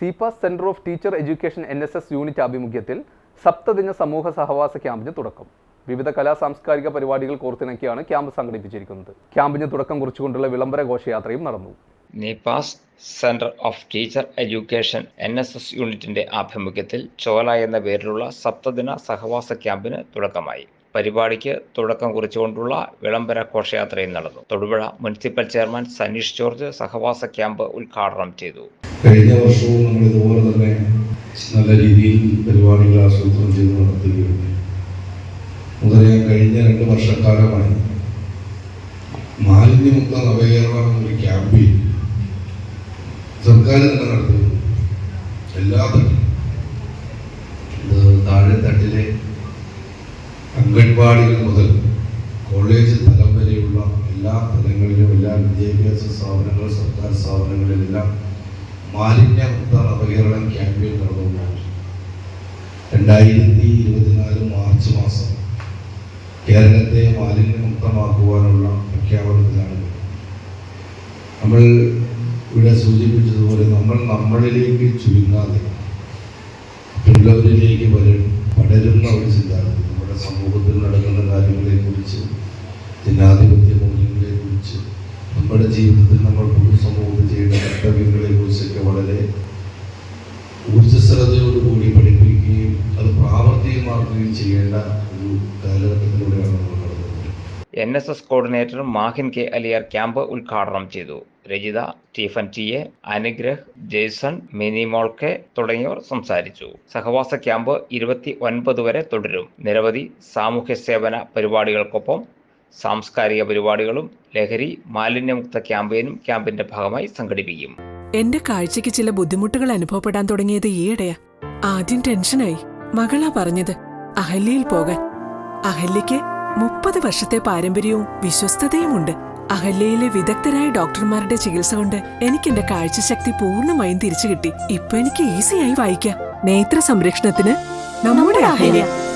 CPAS centre of teacher education N S S unit ആഭിമുഖ്യത്തിൽ സപ്തദിന സമൂഹ സഹവാസ ക്യാമ്പിന് തുടക്കം. വിവിധ കലാ സാംസ്കാരിക പരിപാടികൾ കോർത്തിണക്കിയാണ് ക്യാമ്പ് സംഘടിപ്പിച്ചിരിക്കുന്നത്. ക്യാമ്പിന് തുടക്കം കുറിച്ചുകൊണ്ടുള്ള വിളംബര ഘോഷയാത്രയും നടന്നു. CPAS centre of teacher education N S S യൂണിറ്റിന്റെ ആഭിമുഖ്യത്തിൽ ചോല എന്ന പേരിലുള്ള സപ്തദിന സഹവാസ ക്യാമ്പിന് തുടക്കമായി. പരിപാടിക്ക് തുടക്കം കുറിച്ചുകൊണ്ടുള്ള വിളംബര ഘോഷയാത്രയും നടന്നു. Thodupuzha municipal chairman Saneesh George സഹവാസ camp ഉദ്ഘാടനം ചെയ്തു. കഴിഞ്ഞ വർഷവും നമ്മൾ ഇതുപോലെ തന്നെ നല്ല രീതിയിൽ പരിപാടികൾ ആസൂത്രണം ചെയ്ത് നടത്തുകയുണ്ട് മുതലേ കഴിഞ്ഞ രണ്ട് വർഷക്കാലമായി മാലിന്യമുക്ത നവകേരളം എന്നൊരു ക്യാമ്പയിൻ സർക്കാർ തന്നെ നടത്തുന്നു എല്ലാ താഴെ തട്ടിലെ അംഗൻവാടികൾ മുതൽ കോളേജ് തലം വരെയുള്ള എല്ലാ തലങ്ങളിലും എല്ലാ വിദ്യാഭ്യാസ സ്ഥാപനങ്ങളും സർക്കാർ സ്ഥാപനങ്ങളിലെല്ലാം മാലിന്യമുക്ത നവകേരളം ക്യാമ്പയിൻ നടന്നുകൊണ്ടാണ് രണ്ടായിരത്തി ഇരുപത്തിനാല് മാർച്ച് മാസം കേരളത്തെ മാലിന്യമുക്തമാക്കുവാനുള്ള പ്രഖ്യാപനത്തിലാണ്. നമ്മൾ ഇവിടെ സൂചിപ്പിച്ചതുപോലെ നമ്മൾ നമ്മളിലേക്ക് ചുരുങ്ങാതെ മറ്റുള്ളവരിലേക്ക് പടരുന്ന ഒരു ചിന്താഗതി നമ്മുടെ സമൂഹത്തിൽ നടക്കുന്ന കാര്യങ്ങളെക്കുറിച്ച് ജനാധിപത്യ മൂല്യങ്ങളെക്കുറിച്ച് നമ്മുടെ ജീവിതത്തിൽ നമ്മൾ പൊതുസമൂഹത്തിൽ ചെയ്യേണ്ട കർത്തവ്യങ്ങളെ കുറിച്ചൊക്കെ വളരെ ഊർജസ്വലതയോടുകൂടി പഠിപ്പിക്കുകയും അത് പ്രാവർത്തികമാക്കുകയും ചെയ്യേണ്ട ഒരു കാലഘട്ടത്തിലൂടെയാണ് നമ്മൾ കടന്നുപോകുന്നത് N S S coordinator Mahin K Aliyar camp ഉദ്ഘാടനം ചെയ്തു. Rajitha Stephen T A Anugrah Jaison Mini മോൾക്കെ തുടങ്ങിയവർ സംസാരിച്ചു. സഹവാസ ക്യാമ്പ് ഇരുപത്തി ഒൻപത് വരെ തുടരും. നിരവധി സാമൂഹ്യ സേവന പരിപാടികൾക്കൊപ്പം സാംസ്കാരിക പരിപാടികളും ലഹരി മാലിന്യമുക്ത ക്യാമ്പയിനും ക്യാമ്പിന്റെ ഭാഗമായി സംഘടിപ്പിക്കും. എന്റെ കാഴ്ചയ്ക്ക് ചില ബുദ്ധിമുട്ടുകൾ അനുഭവപ്പെടാൻ തുടങ്ങിയത് ഈയിടെയാ. ആദ്യം ടെൻഷനായി. മകളാ പറഞ്ഞത് അഹല്യയിൽ പോകാൻ. അഹല്യയ്ക്ക് മുപ്പത് വർഷത്തെ പാരമ്പര്യവും വിശ്വസ്തതയുമുണ്ട്. അഹല്യയിലെ വിദഗ്ധരായ ഡോക്ടർമാരുടെ ചികിത്സ കൊണ്ട് എനിക്ക് എന്റെ കാഴ്ചശക്തി പൂർണമായും തിരിച്ചു കിട്ടി ഇപ്പൊ എനിക്ക് ഈസിയായി വായിക്കാം. നേത്ര സംരക്ഷണത്തിന് നമ്മുടെ Ahalya.